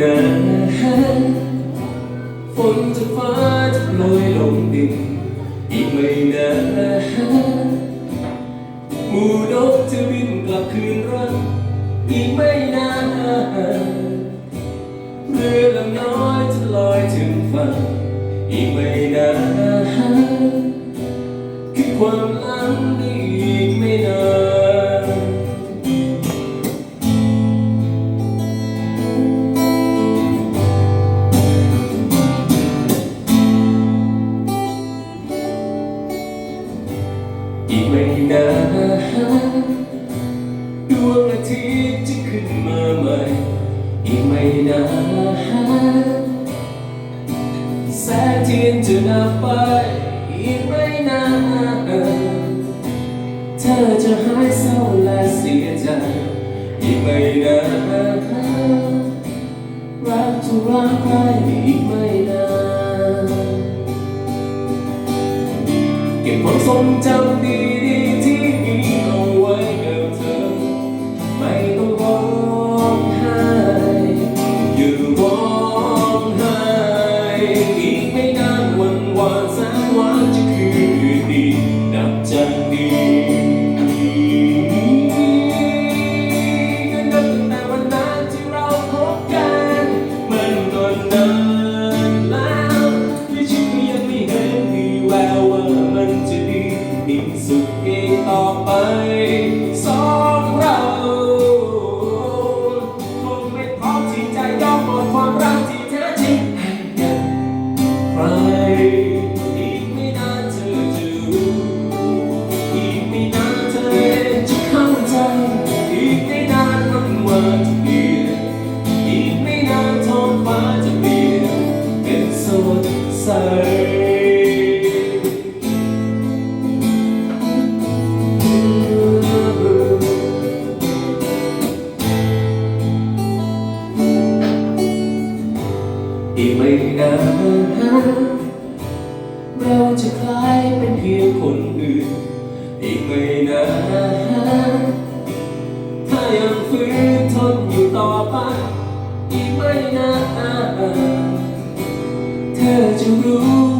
นาฝนจะฟ้าจะโปรยลงดินอีกไม่นานหมู่นกจะบินกลับคืนรักอีกไม่นานเรือลำน้อยจะลอยถึงฝั่งอีกไม่นานคือความลังอีกไม่นาน ดวงอาทิตย์จะขึ้นมาใหม่ อีกไม่นานแสงเทียนจะนับไป อีกไม่นานเธอจะหายเศร้าและเสียใจ อีกไม่นานรักจะรักใครอีกไม่นานเก็บความทรงจำ สุขอีต่อไป อีกไม่นานเราจะคลายเป็นเพียงคนอื่น อีกไม่นานถ้ายังฝืนทนอยู่ต่อไป อีกไม่นานเธอจะรู้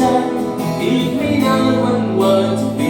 ใจ อีกไม่นานวันวานจะมีน